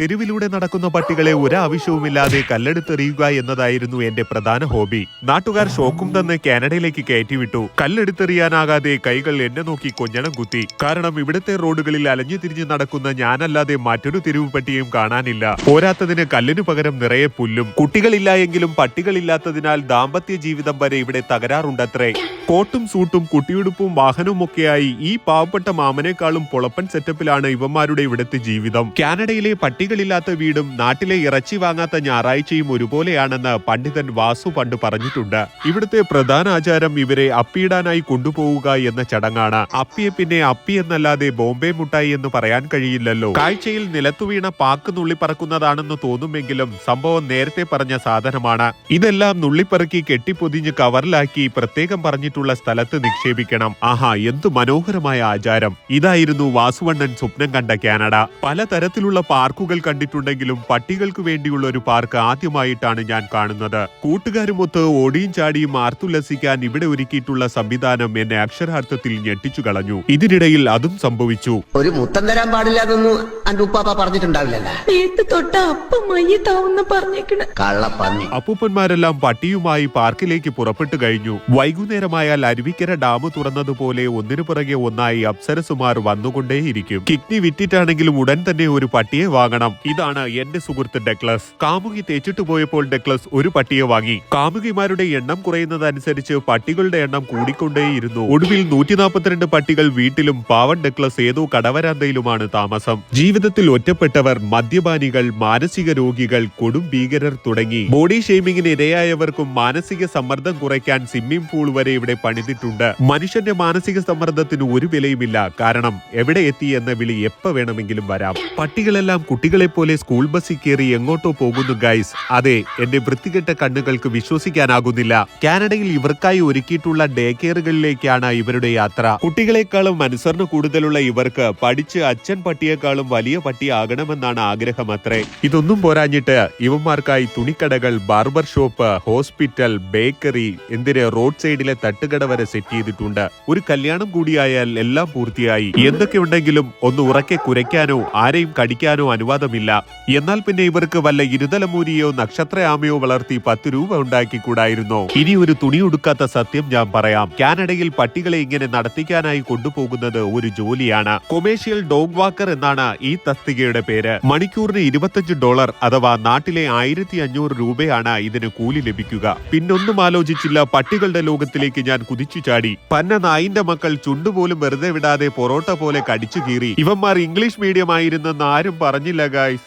തെരുവിലൂടെ നടക്കുന്ന പട്ടികളെ ഒരാവശ്യവുമില്ലാതെ കല്ലെടുത്തെറിയുക എന്നതായിരുന്നു എന്റെ പ്രധാന ഹോബി. നാട്ടുകാർ ഷോക്കും തന്ന് കാനഡയിലേക്ക് കയറ്റിവിട്ടു. കല്ലെടുത്തെറിയാനാകാതെ കൈകൾ എന്നെ നോക്കി കൊഞ്ഞണം കുത്തി. കാരണം ഇവിടുത്തെ റോഡുകളിൽ അലഞ്ഞു തിരിഞ്ഞ് നടക്കുന്ന ഞാനല്ലാതെ മറ്റൊരു തെരുവ് പട്ടിയും കാണാനില്ല. പോരാത്തതിന് കല്ലിനു പകരം നിറയെ പുല്ലും. കുട്ടികളില്ല എങ്കിലും പട്ടികളില്ലാത്തതിനാൽ ദാമ്പത്യ ജീവിതം വരെ ഇവിടെ തകരാറുണ്ടത്രേ. കോട്ടും സൂട്ടും കുട്ടിയുടുപ്പും വാഹനവും ഒക്കെയായി ഈ പാവപ്പെട്ട മാമനേക്കാളും പൊളപ്പൻ സെറ്റപ്പിലാണ് ഇവന്മാരുടെ ഇവിടുത്തെ ജീവിതം. കാനഡയിലെ പട്ടികളില്ലാത്ത വീടും നാട്ടിലെ ഇറച്ചി വാങ്ങാത്ത ഞായറാഴ്ചയും ഒരുപോലെയാണെന്ന് പണ്ഡിതൻ വാസു പണ്ട് പറഞ്ഞിട്ടുണ്ട്. ഇവിടുത്തെ പ്രധാന ആചാരം ഇവരെ അപ്പിയിടാനായി കൊണ്ടുപോവുക എന്ന ചടങ്ങാണ്. അപ്പിയെ പിന്നെ അപ്പി എന്നല്ലാതെ ബോംബെ മുട്ടായി എന്ന് പറയാൻ കഴിയില്ലല്ലോ. കാഴ്ചയിൽ നിലത്തുവീണ പാക്ക് നുള്ളിപ്പറക്കുന്നതാണെന്ന് തോന്നുമെങ്കിലും സംഭവം നേരത്തെ പറഞ്ഞ സാധനമാണ്. ഇതെല്ലാം നുള്ളിപ്പറക്കി കെട്ടിപ്പൊതിഞ്ഞ് കവറിലാക്കി പ്രത്യേകം പറഞ്ഞിട്ടുള്ള സ്ഥലത്ത് നിക്ഷേപിക്കണം. ആഹാ എന്തു മനോഹരമായ ആചാരം. ഇതായിരുന്നു വാസുവണ്ണൻ സ്വപ്നം കണ്ട കാനഡ. പലതരത്തിലുള്ള പാർക്കുകൾ കണ്ടിട്ടുണ്ടെങ്കിലും പട്ടികൾക്ക് വേണ്ടിയുള്ള ഒരു പാർക്ക് ആദ്യമായിട്ടാണ് ഞാൻ കാണുന്നത്. കൂട്ടുകാരുമൊത്ത് ഓടിയും ചാടിയും ആർത്തുല്ലസിക്കാൻ ഇവിടെ ഒരുക്കിയിട്ടുള്ള സംവിധാനം എന്നെ അക്ഷരാർത്ഥത്തിൽ ഞെട്ടിച്ചു കളഞ്ഞു ഇതിനിടയിൽ അതും സംഭവിച്ചു. ഒരു മുത്തം തരാൻ പാടില്ല അന്റെ ഉപ്പാപ്പ പറഞ്ഞിട്ടുണ്ടാവില്ലല്ല. കള്ളപ്പന്നി. അപ്പൂപ്പന്മാരെല്ലാം പട്ടിയുമായി പാർക്കിലേക്ക് പുറപ്പെട്ടു കഴിഞ്ഞു. വൈകുന്നേരമായാൽ അരുവിക്കര ഡാം തുറന്നതുപോലെ ഒന്നിനു പുറകെ ഒന്നായി അപ്സരസുമാർ വന്നുകൊണ്ടേയിരിക്കും. കിഡ്നി വിറ്റിട്ടാണെങ്കിലും ഉടൻ തന്നെ ഒരു പട്ടിയെ വാങ്ങണം. ഇതാണ് എന്റെ സുഹൃത്ത് ഡെക്ലസ്. കാമുകി തേച്ചിട്ട് പോയപ്പോൾ ഡെക്ലസ് ഒരു പട്ടിയെ വാങ്ങി. കാമുകിമാരുടെ എണ്ണം കുറയുന്നതനുസരിച്ച് പട്ടികളുടെ എണ്ണം കൂടിക്കൊണ്ടേയിരുന്നു. ഒടുവിൽ നൂറ്റി നാൽപ്പത്തിരണ്ട് പട്ടികൾ വീട്ടിലും പാവൻ ഡെക്ലസ് ഏതോ കടവരാന്തയിലുമാണ് താമസം. ജീവിതത്തിൽ ഒറ്റപ്പെട്ടവർ മദ്യപാനികൾ മാനസിക രോഗികൾ കൊടും ഭീകരർ തുടങ്ങി. ബോഡി ഷെയ്മിങ്ങിന് ഇരയായവർക്കും മാനസിക സമ്മർദ്ദം കുറയ്ക്കാൻ സ്വിമ്മിംഗ് പൂൾ വരെ ഇവിടെ പണിതിട്ടുണ്ട്. മനുഷ്യന്റെ മാനസിക സമ്മർദ്ദത്തിന് ഒരു വിലയുമില്ല. കാരണം എവിടെ എത്തി എന്ന വിളി എപ്പോ വേണമെങ്കിലും വരാം. പട്ടികളെല്ലാം കുട്ടികളെ പോലെ സ്കൂൾ ബസ്സിൽ കയറി എങ്ങോട്ടോ പോകുന്നു ഗൈസ്. അതെ എന്റെ വൃത്തികെട്ട കണ്ണുകൾക്ക് വിശ്വസിക്കാനാകുന്നില്ല. കാനഡയിൽ ഇവർക്കായി ഒരുക്കിയിട്ടുള്ള ഡേ കെയറുകളിലേക്കാണ് ഇവരുടെ യാത്ര. കുട്ടികളെക്കാളും അനുസരണ കൂടുതലുള്ള ഇവർക്ക് പഠിച്ച് അച്ഛൻ പട്ടിയേക്കാളും വലിയ പട്ടിയാകണമെന്നാണ് ആഗ്രഹം അത്രേ. ഇതൊന്നും പോരാഞ്ഞിട്ട് ഇവന്മാർക്കായി തുണിക്കടകൾ ബാർബർ ഷോപ്പ് ഹോസ്പിറ്റൽ ബേക്കറി എന്തിന് റോഡ് സൈഡിലെ തട്ടുകട വരെ സെറ്റ് ചെയ്തിട്ടുണ്ട്. ഒരു കല്യാണം കൂടിയായാൽ എല്ലാം പൂർത്തിയായി. എന്തൊക്കെ ഉണ്ടെങ്കിലും ഒന്ന് ഉറക്കെ കുരയ്ക്കാനോ ആരെയും കടിക്കാനോ അനുവാദമില്ല. എന്നാൽ പിന്നെ ഇവർക്ക് വല്ല ഇരുതലമൂരിയോ നക്ഷത്രയാമയോ വളർത്തി പത്ത് രൂപ ഉണ്ടാക്കിക്കൂടായിരുന്നോ? ഇനി ഒരു തുണി ഉടുക്കാത്ത സത്യം ഞാൻ പറയാം. കാനഡയിൽ പട്ടികളെ ഇങ്ങനെ നടത്തിക്കാനായി കൊണ്ടുപോകുന്നത് ഒരു ജോലിയാണ്. കൊമേഴ്ഷ്യൽ ഡോഗ് വാക്കർ എന്നാണ് ഈ തസ്തികയുടെ പേര്. മണിക്കൂറിന് ഇരുപത്തഞ്ച് ഡോളർ അഥവാ നാട്ടിലെ ആയിരത്തി അഞ്ഞൂറ് രൂപയാണ് ഇതിന് കൂലി ലഭിക്കുക. പിന്നൊന്നും ആലോചിച്ചില്ല പട്ടികളുടെ ലോകത്തിലേക്ക് ഞാൻ കുതിച്ചു ചാടി. പന്ന നായിന്റെ മക്കൾ ചുണ്ടുപോലും വെറുതെ വിടാതെ പൊറോട്ട പോലെ കടിച്ചു കീറി. ഇവന്മാർ ഇംഗ്ലീഷ് മീഡിയം ആയിരുന്നെന്ന് ആരും പറഞ്ഞില്ല ഗായ്സ്